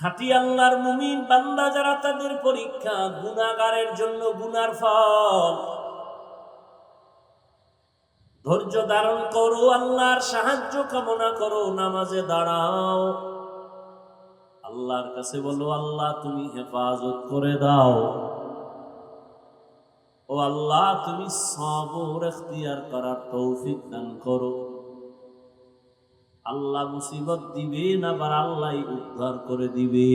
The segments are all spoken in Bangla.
খাটি আল্লাহর মুমিন বান্দা যারা তাদের পরীক্ষা গুনাগারের জন্য গুনার ফল। ধৈর্য ধারণ করো, আল্লাহর সাহায্য কামনা করো, নামাজে দাঁড়াও। আল্লাহর কাছে বলো, আল্লাহ, তুমি হেফাজত করে দাও। ও আল্লাহ, তুমি সবর এখতিয়ার করার তৌফিক দান করো। আল্লাহ মুসিবত দিবেন, আবার আল্লাহ উদ্ধার করে দিবে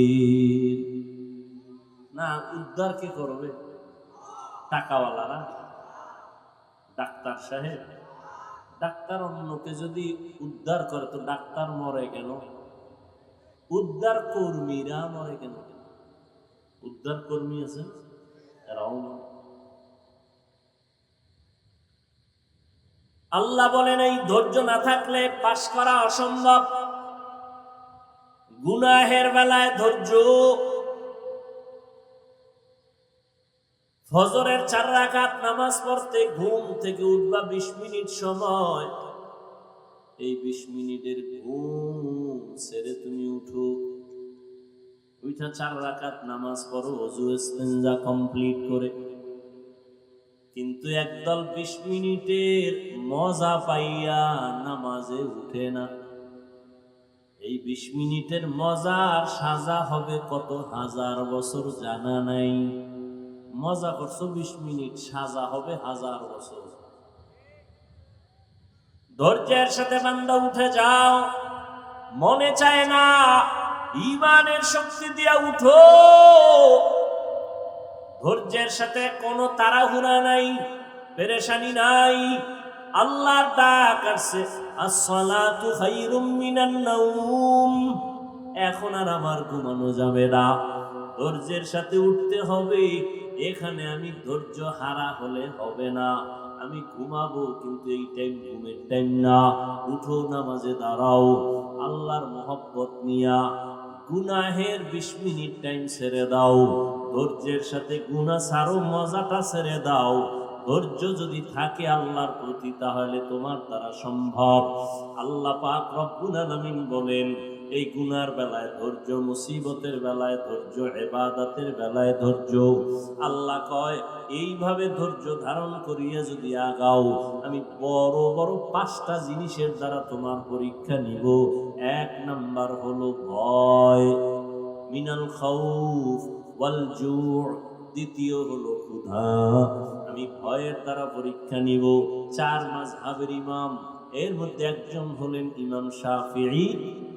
না, উদ্ধার কে করবে? টাকাওয়ালারা। ডাক্তার সাহেব, ডাক্তার অন্যকে যদি উদ্ধার করে, তো ডাক্তার মরে কেন? উদ্ধার কর্মীরা মরে কেন? উদ্ধার কর্মী আছে? এরাও মরে। আল্লাহ বলেন এই ধৈর্য না থাকলে পাশ করা অসম্ভব। গুনাহের বেলায় ধৈর্য। ফজরের চার রাকাত নামাজ পড়তে ঘুম থেকে উঠবা বিশ মিনিট সময়। এই বিশ মিনিটের ঘুম ছেড়ে তুমি উঠো। ওইটা চার রাখাত নামাজ পড়ো, অজু কমপ্লিট করে। কিন্তু একদল বিশ মিনিটের মজা পাইয়া নামাজে উঠে না। এই বিশ মিনিটের মজার সাজা হবে কত হাজার বছর জানা নাই। মজা করছ, বিশ মিনিট সাজা হবে হাজার বছর। ধৈর্যের সাথে বান্দা উঠে যাও। মনে চায় না ইমানের শক্তি দিয়া উঠো। ধৈর্যের সাথে কোনো তাড়াহুড়া নাই, পেরেশানি নাই। আল্লাহর ডাক আসছে, আসসালাতু খায়রুম মিনান নাওম এখন আর আমার ঘুমানো যাবে না। ধৈর্যের সাথে উঠতে হবে। এখানে আমি ধৈর্য হারা হলে হবে না। আমি ঘুমাবো, কিন্তু এই টাইম ঘুমের টাইম না। উঠো, নামাজে দাঁড়াও। আল্লাহর মহব্বত নিয়া গুনাহের বিশ মিনিট টাইম ছেড়ে দাও। ধৈর্যের সাথে গুনা সারো মজাটা ছেড়ে দাও। ধৈর্য যদি থাকে আল্লাহর প্রতি, তাহলে তোমার দ্বারা সম্ভব। আল্লাহ পাক রব্বুল আলামিন বলেন, এই গুনার বেলায় ধৈর্য, মুসিবতের বেলায় ধৈর্য এবাদাতের বেলায় ধৈর্য। আল্লাহ কয়, এইভাবে ধৈর্য ধারণ করিয়া যদি আগাও, আমি বড় বড় পাঁচটা জিনিসের দ্বারা তোমার পরীক্ষা নিব। এক নাম্বার হলো ভয়, মিনাল খাউফ ওয়াল দ্বিতীয় হলো ক্ষুধা আমি ভয়ের দ্বারা পরীক্ষা নিব। চার মাযহাবের ইমাম, এর মধ্যে একজন হলেন ইমাম শাফিঈ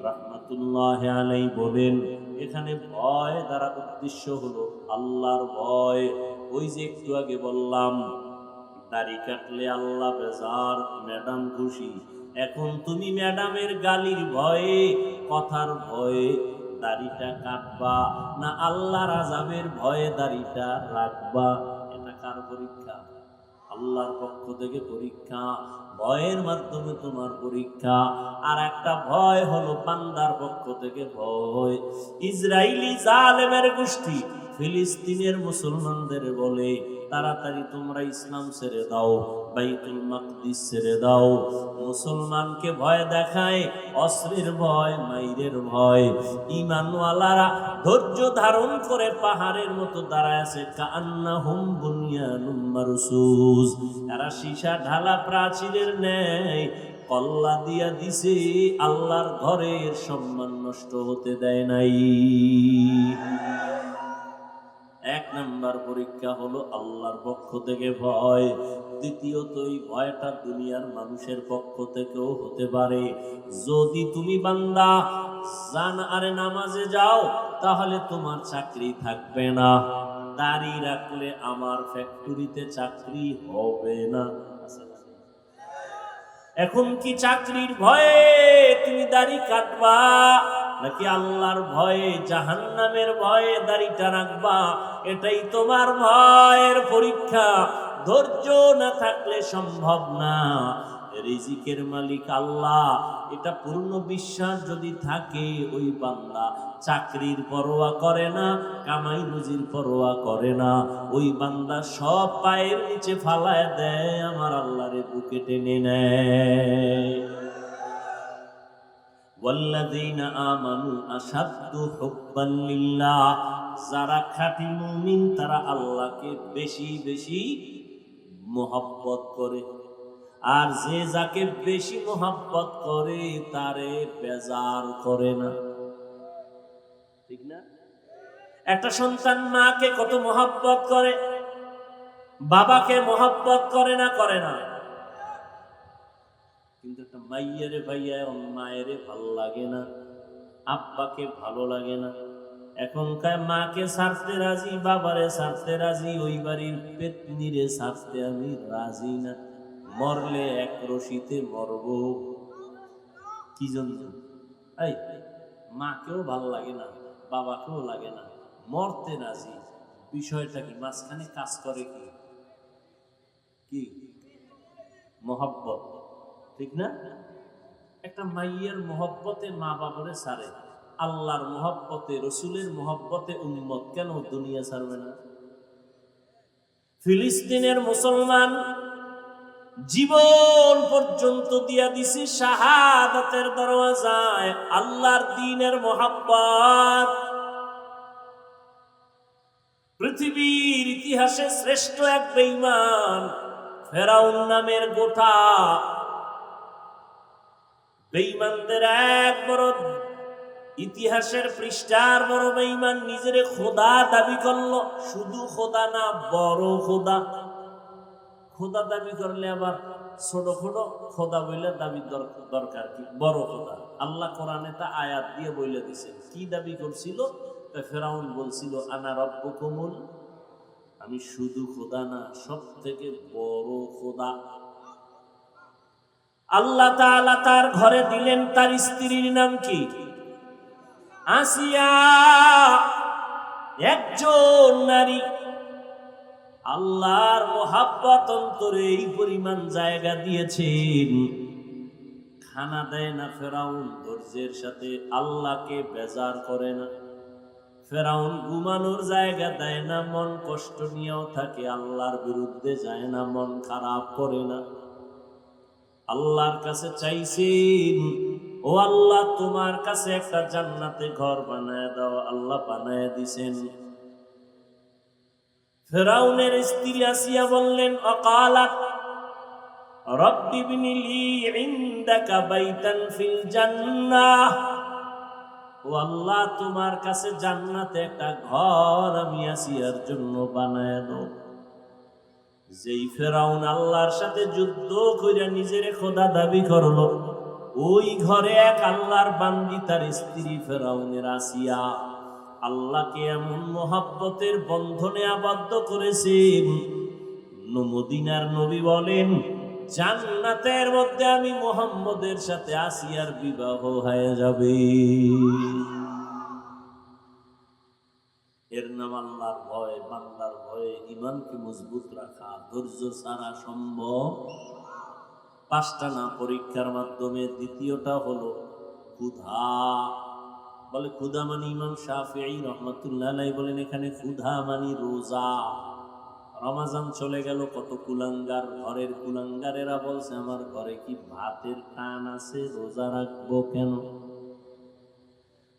রাহমাতুল্লাহ আলাই বলেন, এখানে ভয় দ্বারা উদ্দেশ্য হলো আল্লাহর ভয়। ওই যে একটু আগে বললাম, দাড়ি কাটলে আল্লাহ বেজার, ম্যাডাম খুশি। এখন তুমি ম্যাডামের গালির ভয়ে, কথার ভয়ে দাড়িটা কাটবা, না আল্লাহর আজাবের ভয়ে দাড়িটা রাখবা? এটা কার পরীক্ষা? আল্লাহর পক্ষ থেকে পরীক্ষা, ভয়ের মাধ্যমে তোমার পরীক্ষা। আর একটা ভয় হলো বান্দার পক্ষ থেকে ভয়। ইসরায়েলি জালেমের গোষ্ঠী ফিলিস্তিনের মুসলমানদের বলে তাড়াতাড়ি তোমরা ইসলাম ছেড়ে দাও, বাইতুল মাকদিস ছেড়ে দাও। মুসলমানকে ভয় দেখায় অস্ত্রের ভয়, মাইরের ভয়। ইমানওয়ালারা ধৈর্য ধারণ করে পাহাড়ের মতো দাঁড়ায় আছে কান্না হুম বুনিয়ানুম মারসুস এরা সীসা ঢালা প্রাচীরের ন্যায়, কল্লা দিয়া দিছে, আল্লাহর ঘরের সম্মান নষ্ট হতে দেয় নাই। পরীক্ষা হলো আল্লাহর পক্ষ থেকে ভয়। দ্বিতীয়ত এই ভয়টা দুনিয়ার মানুষের পক্ষ থেকেও হতে পারে। যদি তুমি বান্দা জান আরে নামাজে যাও, তাহলে তোমার চাকরি থাকবে না। দাড়ি রাখলে আমার ফ্যাক্টরিতে চাকরি হবে না। এখন কি চাকরির ভয়ে তুমি দাড়ি কাটবা? নাকি আল্লাহর ভয়ে, জাহান্নামের ভয়ে দাড়িটা রাখবা? এটাই তোমার ভয়ের পরীক্ষা। ধৈর্য না থাকলে সম্ভব না। রিজিকের মালিক আল্লাহ। এটা পূর্ণ বিশ্বাস যদি থাকে, ওই বান্দা চাকরির পরোয়া করে না, কামাই রুজির পরোয়া করে না। ওই বান্দা সব পায়ের নিচে ফালায় দেয়, আমার আল্লাহরে বুকে টেনে নেয়। ওয়াল্লাযীনা আমানু আশাদ্দু হুব্বান লিল্লাহ, যারা খাঁটি মুমিন, তারা আল্লাহকে বেশি বেশি মোহাব্বত করে। আর যে যাকে বেশি মোহাব্বত করে, তারে বেজার করে না। ঠিক না? একটা সন্তান মাকে কত মোহাব্বত করে, বাবাকে মোহাব্বত করে না করে না। কিন্তু একটা মাইয়ারে ভাইয়া মায়েরে ভালো লাগে না, আব্বাকে ভালো লাগে না। এখনকার মাকে ছাড়তে রাজি, বাবারে ছাড়তে রাজি, ওই বাড়ির পেতনিরে ছাড়তে আমি রাজি না। মরলে এক রশিতে মরব। কি জন্য? এই, মাকেও ভালো লাগে না, বাবাকেও লাগে না। মরতে রাজি, বিষয়টা কি? মাঝখানে কাজ করে কি? কি? মহব্বত? ঠিক না? একটা মাইয়ের মহব্বতে মা বাবারে ছাড়ে। আল্লাহর মহব্বতে, রসুলের মহব্বতে উন্মত কেন দুনিয়া ছাড়বে না? ফিলিস্তিনের মুসলমান জীবন পর্যন্ত দিয়া দিছি, শাহাদাতের দরওয়াজায়, আল্লাহর দিনের মহাব্বত। পৃথিবীর ইতিহাসে শ্রেষ্ঠ এক বেঈমান ফেরাউন নামের গোটা বেঈমানদের এক বড় ইতিহাসের পৃষ্ঠার বড় বেঈমান নিজের খোদা দাবি করল, শুধু খোদা না, বড় খোদা। খোদা দাবি করলে আবার ছোট ছোট খোদা বইলে দাবি দরকার কি? বড় খোদা। আল্লাহ কোরআনে তা আয়াত দিয়ে বইলে দিছে। কি দাবি করছিল? তা ফেরাউন বলছিল, আনা রব্বকুমুল আমি শুধু খোদা না সব থেকে বড় খোদা। আল্লাহ তাআলা তার ঘরে দিলেন তার স্ত্রীর নাম কি? আসিয়া। একজন নারী। আল্লাহর মোহাব্বত অন্তরে এই পরিমাণ জায়গা দিয়েছেন। খানা দেয় না ফেরাউন, ধৈর্যের সাথে আল্লাহকে বেজার করে না। ফেরাউন ঘুমানোর জায়গা দেয় না, মন কষ্ট নিয়েও থাকে, আল্লাহর বিরুদ্ধে যায় না, মন খারাপ করে না। আল্লাহর কাছে চাইছেন, ও আল্লাহ, তোমার কাছে একটা জান্নাতে ঘর বানায় দাও, আল্লাহ বানায় দিছেন। ফেরাউনের স্ত্রী আসিয়া বললেন, অকালাত ফিল ও আল্লাহ, তোমার কাছে জান্নাতে একটা ঘর আমি আসিয়ার জন্য বানায় দাও। যেই ফেরাউন আল্লাহর সাথে যুদ্ধ কইরা নিজের খোদা দাবি করল, ওই ঘরে এক আল্লাহর বান্দি তার স্ত্রী ফেরাউনের আসিয়া আল্লাহকে এমন মোহাব্বতের বন্ধনে আবদ্ধ করেছেন। নমদিনার নবী বলেন, জান্নাতের মধ্যে আমি মোহাম্মদের সাথে আসিয়ার বিবাহ হয়ে যাবে। এর নাম আল্লাহর ভয় বান্দার ভয়ে ইমানকে মজবুত রাখা, ধৈর্য ছাড়া সম্ভব। পাঁচটা না, পরীক্ষার মাধ্যমে। দ্বিতীয়টা হলো ক্ষুধা। বলে ক্ষুধা মানে ইমাম শাফিঈ রহমতুল্লাহ বলেন এখানে ক্ষুধা মানে রোজা। রমাজান চলে গেল, কত কুলাঙ্গার, ঘরের কুলাঙ্গারেরা বলছে, আমার ঘরে কি ভাতের টান আছে? রোজা রাখব কেন?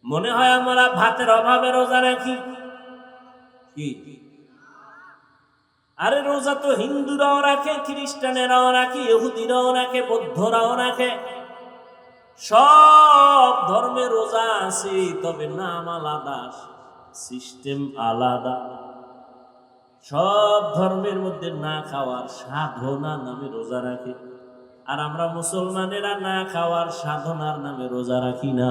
মনে হয় আমরা ভাতের অভাবে রোজা রাখি। কি? আরে রোজা তো হিন্দুরাও রাখে, খ্রিস্টানেরাও রাখে, ইহুদিরাও রাখে, বৌদ্ধরাও রাখে। সব ধর্মে রোজা আছে, তবে নাম আলাদা, সিস্টেম আলাদা। সব ধর্মের মধ্যে না খাওয়ার সাধনা নামে রোজা রাখে। আর আমরা মুসলমানেরা না খাওয়ার সাধনার নামে রোজা রাখি না।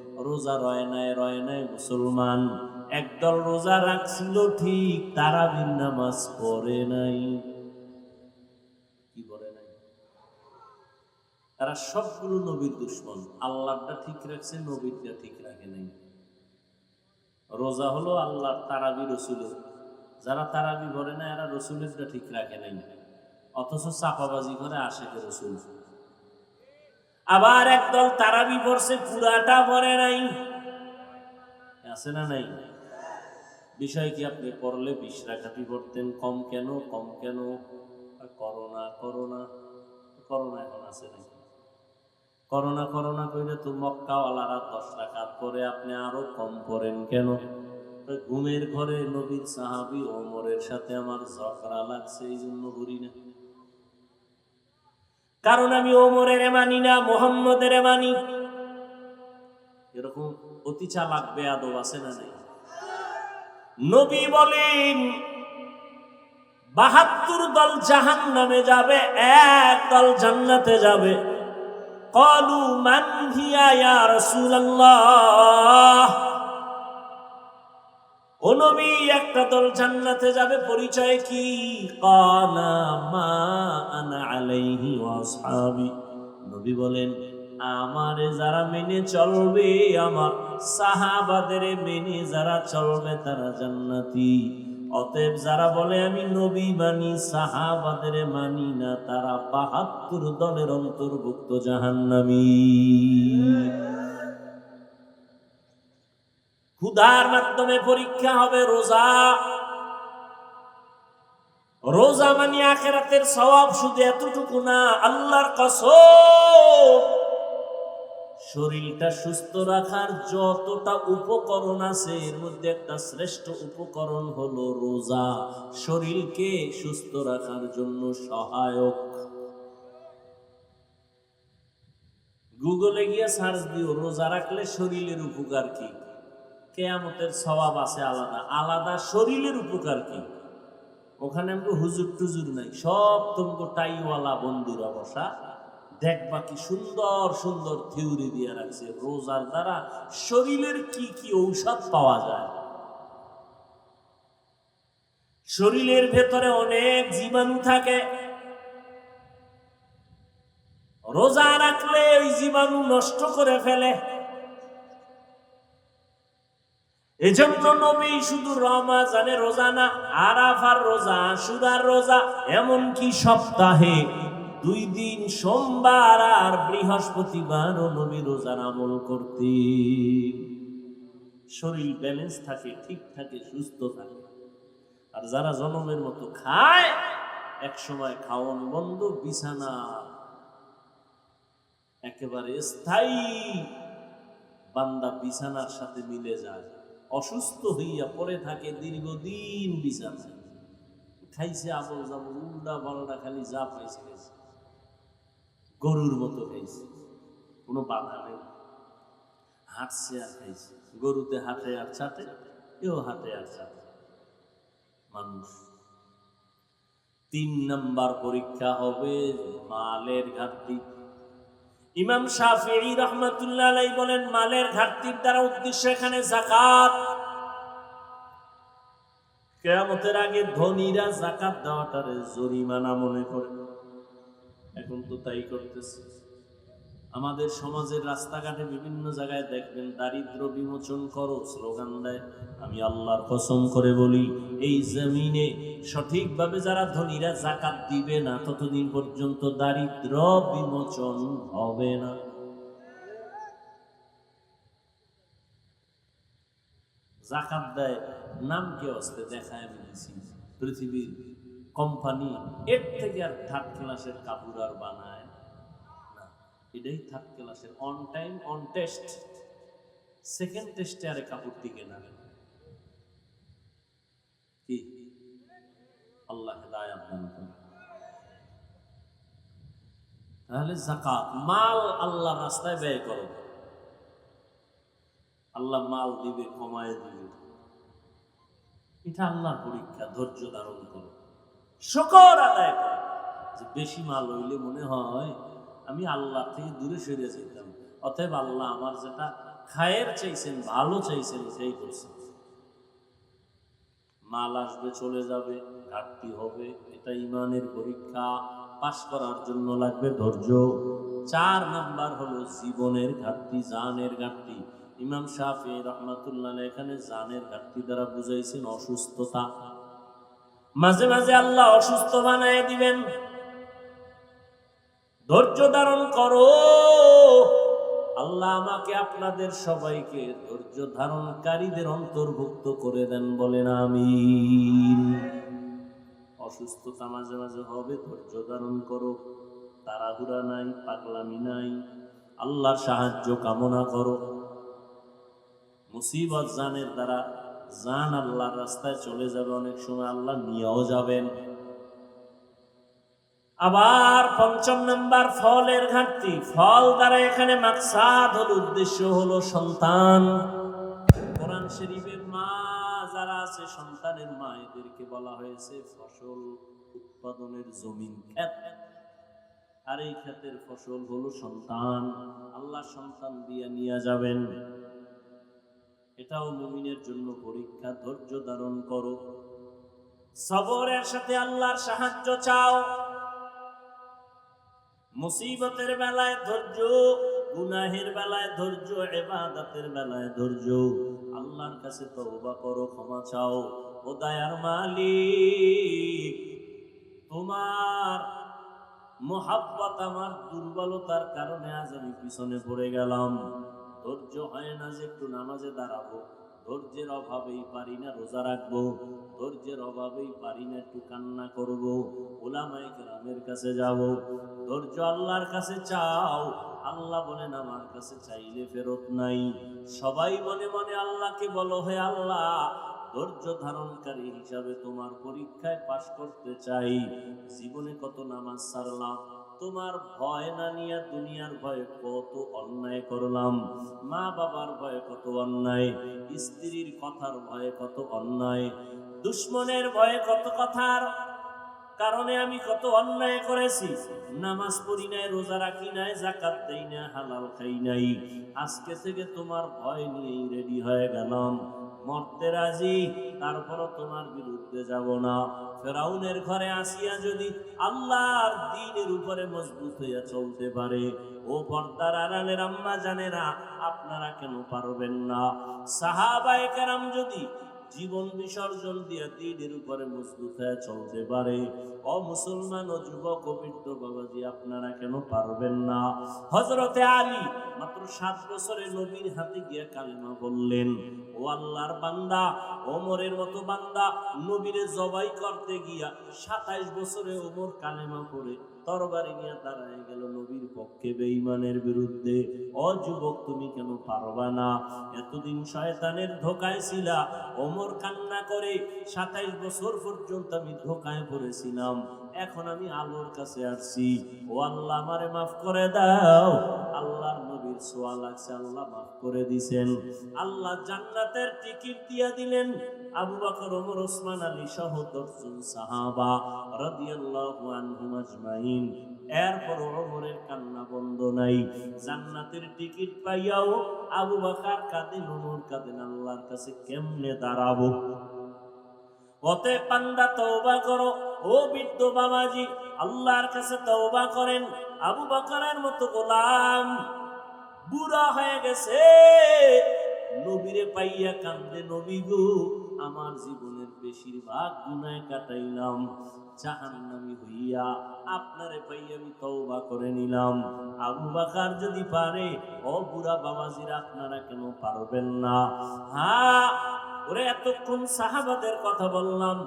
রোজা রয় নাই রয় নাই মুসলমান। একদল রোজা রাখছিল ঠিক তারাবির নামাজ পড়ে নাই। তারা সবগুলো নবীর দুশ্মন। আল্লাহটা ঠিক রাখছে, নবীরটা ঠিক রাখে নাই। রোজা হলো আল্লাহর তারাবি রসুলের। যারা তারাবি ভরে না, এরা রসুলেরটা ঠিক রাখে নাই। অথচ চাপাবাজি করে আশেকে রসুল। আবার একদল তারাবি পড়ছে, পুরাটা ভরে নাই। আছে না নাই? বিষয় কি আপনি পড়লে বিশ রাখাটি পড়তেন? কম কেন? কম কেন? করোনা করোনা করোনা এখন আছে নাকি? করোনা করোনা কইলে তো মক্কাওয়ালারা দশ রাখাত করে আপনি আরও কম পড়েন কেন? ঘুমের ঘরে নবীর সাহাবি ওমরের সাথে আমার ঝগড়া লাগছে এই জন্য করি না। কারণ আমি ওমরের মানি না, মোহাম্মদের মানি। এরকম অতি চালাক বেয়াদব আছে না নাই? নবী বলেন, বাহাত্তর দল জাহান নামে যাবে, এক দল জান্নাতে যাবে। কলু মান হিয়া ইয়া রাসূলুল্লাহ। ও নবী, একটা দল জান্নাতে যাবে, পরিচয় কি? মা নবী বলেন, আমারে যারা মেনে চলবে, আমার সাহাবাদের মেনে যারা চলবে, তারা জান্নাতি। অতএব যারা বলে, আমি নবী মানি, সাহাবাদের মানি না, তারা বাহাত্তর দলের অন্তর্ভুক্ত জাহান্নামী। ক্ষুধার মাধ্যমে পরীক্ষা হবে, রোজা। রোজা মানে আখেরাতের সওয়াব শুধু এতটুকু না, আল্লাহর কসম। শরীরটা সুস্থ রাখার যতটা উপকরণ আছে, এর মধ্যে একটা শ্রেষ্ঠ উপকরণ হলো রোজা। শরীরকে সুস্থ রাখার জন্য সহায়ক। গুগলে গিয়ে সার্চ দিও, রোজা রাখলে শরীরের উপকার কি? কেয়ামতের স্বভাব আছে আলাদা। আলাদা শরীরের উপকার কি? ওখানে আমাকে হুজুর টুজুর নাই। সব তোমাকে টাইওয়ালা বন্ধুরা বসা দেখবা কি সুন্দর সুন্দর থিওরি দিয়ে রাখছে। রোজার দ্বারা শরীরের কি কি ঔষধ পাওয়া যায়? শরীরের ভেতরে অনেক জীবাণু থাকে। রোজা রাখলে ওই জীবাণু নষ্ট করে ফেলে। এজন্য নবী শুধু রমাজানে রোজা না, আরাফার রোজা, আশুরার রোজা সপ্তাহে দুই দিন সোমবার আর বৃহস্পতিবার নবী আমল করতে। শরীর ব্যালেন্স থাকে, ঠিক থাকে, সুস্থ থাকে। আর যারা জনমের মতো খায় এক সময় খাওয়ান বন্ধ, বিছানা একেবারে স্থায়ী, বান্দা বিছানার সাথে মিলে যায়। অসুস্থ হইয়া পড়ে থাকে দীর্ঘদিন বিছানায় খাইছে আবল যাবল উল্টা বলটা খালি যা পাইছে খাইছে। গরুর মতো খাইছে, কোনো বাধা নেই। হাঁটছে আর খাইছে, গরুতে হাঁটে আর চাটে, এও হাঁটে আর চাটে। মানুষ, তিন নাম্বার পরীক্ষা হবে মালের ঘাটতি। ইমাম শাহি রহমতুল্লাহ বলেন, মালের ঘাটতির দ্বারা উদ্দেশ্য এখানে জাকাত কেয়ামতের আগে ধনীরা জাকাত দেওয়াটারে জরিমানা মনে করে। এখন তো তাই করতেছে। আমাদের সমাজের রাস্তাঘাটে বিভিন্ন জায়গায় দেখবেন দারিদ্র বিমোচন করো, স্লোগান দেয়। আমি আল্লাহর কসম করে বলি, এই জমিনে সঠিকভাবে যারা ধনীরা জাকাত দিবে না, ততদিন পর্যন্ত দারিদ্র বিমোচন হবে না। জাকাত দেয় নাম কে আসতে দেখায় আমি দিছি পৃথিবীর কোম্পানি এর থেকে আর থার্ড ক্লাসের কাপড় আর বানায় এটাই থার্ড ক্লাসের on time on test second টেস্টে আরে কাপড় টিকে না কি? আল্লাহ দান। তাহলে জাকাত মাল আল্লাহ রাস্তায় ব্যয় করো। আল্লাহ মাল দিবে, কমায় দিবে। এটা আল্লাহর পরীক্ষা, ধৈর্য ধারণ করো। শকর আদায় করো। যে বেশি মাল হইলে মনে হয় আমি আল্লাহ থেকে দূরে সরে যেতাম অতএব আল্লাহ আমার যেটা খায়ের চাইছেন, ভালো চাইছেন সেই করছেন। মাল আসবে, চলে যাবে, ঘাটতি হবে, এটা ইমানের পরীক্ষা। পাশ করার জন্য লাগবে ধৈর্য। চার নাম্বার হলো জীবনের ঘাটতি, জানের ঘাটতি। ইমাম শাফি রহমাতুল্লাহ এখানে জানের ঘাটতি দ্বারা বুঝাইছেন অসুস্থতা। মাঝে মাঝে আল্লাহ অসুস্থ বানায় দিবেন। ধৈর্য ধারণ করো। আল্লাহ আমাকে আপনাদের সবাইকে ধৈর্য ধারণকারীদের অন্তর্ভুক্ত করে দেন বলেন আমি অসুস্থতা মাঝে মাঝে হবে, ধৈর্য ধারণ করো। তাড়াহুড়া নাই, পাগলামি নাই, আল্লাহর সাহায্য কামনা করো। মুসিবত জানের দ্বারা জান আল্লাহর রাস্তায় চলে যাবে, অনেক সময় আল্লাহ নিয়েও যাবেন। আবার পঞ্চম নাম্বার ফলের ঘাটতি। ফল দ্বারা এখানে মাকসাদ হলো, উদ্দেশ্য হলো সন্তান। কোরআন শরীফের মা যারা আছে, সন্তানের মা, এদেরকে বলা হয়েছে ফসল উৎপাদনের জমিন ক্ষেত। আর এই ক্ষেতের ফসল হলো সন্তান। আল্লাহ সন্তান দিয়ে নিয়ে যাবেন। এটাও মুমিনের জন্য পরীক্ষা, ধৈর্য ধারণ করো। সবরের সাথে আল্লাহর সাহায্য চাও। মুসিবতের বেলায় ধৈর্য, গুনাহের বেলায় ধৈর্য এবাদতের বেলায় ধৈর্য। আল্লাহর কাছে তওবা করো, ক্ষমা চাও। ও দয়ার মালিক, তোমার মোহাব্বত আমার দুর্বলতার কারণে আজ আমি পিছনে পড়ে গেলাম। ধৈর্য হয় না যে একটু নামাজে দাঁড়াবো। ধৈর্যের অভাবেই পারি না রোজা রাখব, ধৈর্যের অভাবেই পারি না একটু কান্না করব ওলামাই গ্রামের কাছে যাব। ধৈর্য আল্লাহর কাছে চাও, আল্লাহ বলেন আমার কাছে চাইলে ফেরত নাই। সবাই মনে মনে আল্লাহকে বলো, হে আল্লাহ, ধৈর্য ধারণকারী হিসাবে তোমার পরীক্ষায় পাশ করতে চাই। জীবনে কত নামাজ সারলাম তোমার ভয় না নিয়ে দুনিয়ার ভয়ে কত অন্যায় করলাম? মা বাবার ভয়ে কত অন্যায়? স্ত্রীর কথার ভয়ে কত অন্যায়? দুশ্মনের ভয়ে কত কথার কারণে আমি কত অন্যায় করেছি? নামাজ পড়ি নাই, রোজা রাখি নাই জাকাত দেই না হালাল খাই নাই। আজকে থেকে তোমার ভয় নিয়েই রেডি হয়ে গেলাম। মরতে রাজি, তারপরও তোমার বিরুদ্ধে যাব না। ফেরাউনের ঘরে আসিয়া যদি আল্লাহর দিনের উপরে মজবুত হইয়া চলতে পারে, ও পর্দার আড়ালের আম্মা জানেরা, আপনারা কেন পারবেন না? সাহাবায়ে কেরাম যদি জীবন বিসর্জন দিয়ে দিনের উপরে মজবুত হয়ে চলতে পারে ও মুসলমান ও যুবক ও বৃদ্ধ বাবাজি, আপনারা কেন পারবেন না? হজরতে আলী মাত্র সাত বছরে নবীর হাতে গিয়ে কালিমা বললেন, ও আল্লাহর বান্দা, ওমরের মতো বান্দা, নবীরে জবাই করতে গিয়া সাতাইশ বছরে ওমর কালেমা পড়ে তরবারি নিয়ে দাঁড়ায় গেল নবীর পক্ষে বেঈমানের বিরুদ্ধে। ও যুবক, তুমি কেন পারবা না? এতদিন শয়তানের ধোকায় ছিলা, ওমর কান্না করে সাতাইশ বছর পর্যন্ত আমি ধোকায় পড়েছিলাম। এখন আমি আলোর কাছে আসছি ও আল্লাহ আমারে মাফ করে দাও। আল্লাহর নবীর সোয়া লাগছে, আল্লাহ মাফ করে দিছেন। আল্লাহ জান্নাতের টিকিট দিয়া দিলেন। আবু বকর, ওমর, ওসমান আলী সহ দশজন সাহাবা রাদিয়াল্লাহু আনহুম আজমাইন। এরপর ওমরের কান্না বন্ধ নাই। জান্নাতের টিকিট পাইয়াও আবু বকর কাঁদেন, ওমর কাঁদেন, আল্লাহর কাছে কেমনে দাঁড়াবো? অতে পান্দা তওবা করো। ও বৃদ্ধ বাবাজি, আল্লাহর কাছে তওবা করেন। আবু বকরের মতো গোলাম, বুড়া হয়ে গেছে। নবীরে পাইয়া কান্দে নবী গো, আমার জীবনের বেশিরভাগ গুনায় কাটাইলাম। জাহান্নামী হইয়া আপনারে পাইয়া আমি তওবা করে নিলাম। আবু বাকার যদি পারে, ও বুড়া বাবাজিরা, আপনারা কেন পারবেন না? হ্যাঁ ওরে এতক্ষণ সাহাবাদের কথা বললাম,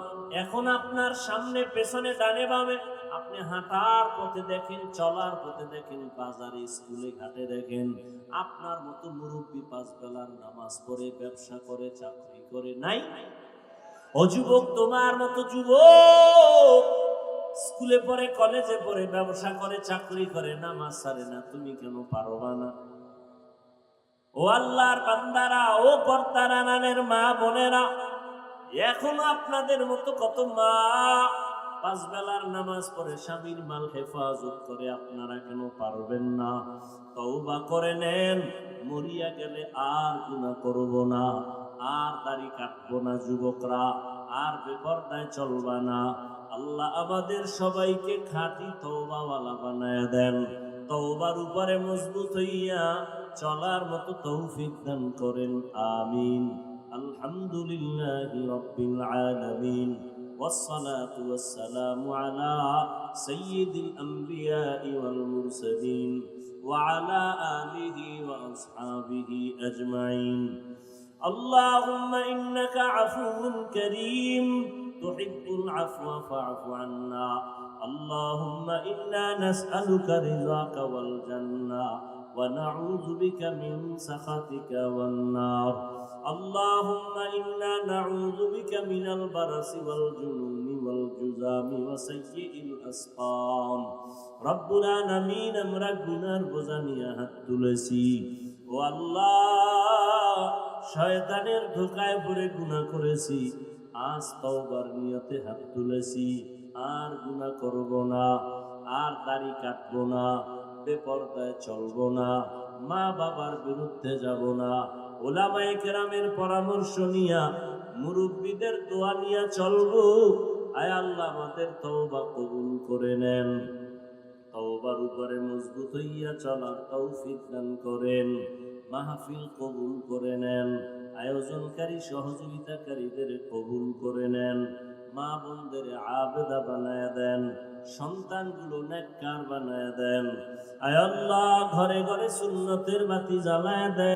এখন আপনার সামনে পেছনে ডানে বামে, আপনি হাঁটার পথে দেখেন, চলার পথে দেখেন, বাজারে, স্কুলে, ঘাটে দেখেন, আপনার মতো মুরব্বী পাঁচ বেলার নামাজ পড়ে, ব্যবসা করে, চাকরি করে, নাই? ও যুবক, তোমার মতো যুবক, স্কুলে পড়ে, কলেজে পড়ে, ব্যবসা করে, চাকরি করে, নামাজ সারে না, তুমি কেন পারবা না? ও আল্লাহর বান্দারা, ও পর্দারা নানের মা বোনেরা, এখনও আপনাদের মতো কত মা? পাঁচ বেলার নামাজ পড়ে স্বামীর মাল হেফাজত করে আপনারা কেন পারবেন না? তওবা করে নেন, মরিয়া গেলে আর গুণা করব না, আর দাড়ি কাটবো না যুবকরা, আর বেপর্দায় চলবা না। আল্লাহ আমাদের সবাইকে খাঁটি তওবাওয়ালা বানায় দেন। তওবার উপরে মজবুত হইয়া চলার মতো তৌফিক দান করেন আমিন আলহামদুলিল্লাহ রব্বিল আলামিন والصلاة والسلام على سيد الأنبياء والمرسلين وعلى آله وأصحابه أجمعين اللهم إنك عفو كريم تحب العفو فاعف عنا اللهم إنا نسألك رضاك والجنة ونعوذ بك من سخطك والنار اللهم إنا نعوذ بك من البرص والجنون والجذام وسيء الأسقام ربنا نمين আমরা গুনার বোঝা নিয়ে হাত তুলেছি ও আল্লাহ শয়তানের ধোকায় পড়ে গুনাহ করেছি আজ তওবার নিয়তে হাত তুলেছি আর গুনাহ করব না আর দাড়ি কাটবো না বেপরদায় চলবো না, মা বাবার বিরুদ্ধে যাব না। ওলামায়ে কেরামের পরামর্শ নিয়া, মুরব্বীদের দোয়া নিয়া চলব। আয় আল্লাহ আমাদের তওবা কবুল করে নেন। তওবার উপরে মজবুত হইয়া চলার তৌফিক দান করেন। মাহফিল কবুল করে নেন। আয়োজনকারী সহযোগিতাকারীদের কবুল করে নেন। মা বোনদের আবেদা বানায় দেন। সন্তানগুলো নেককার বানায় দেন। আয় ঘরে ঘরে সুন্নতের বাতি জ্বালায় দেন।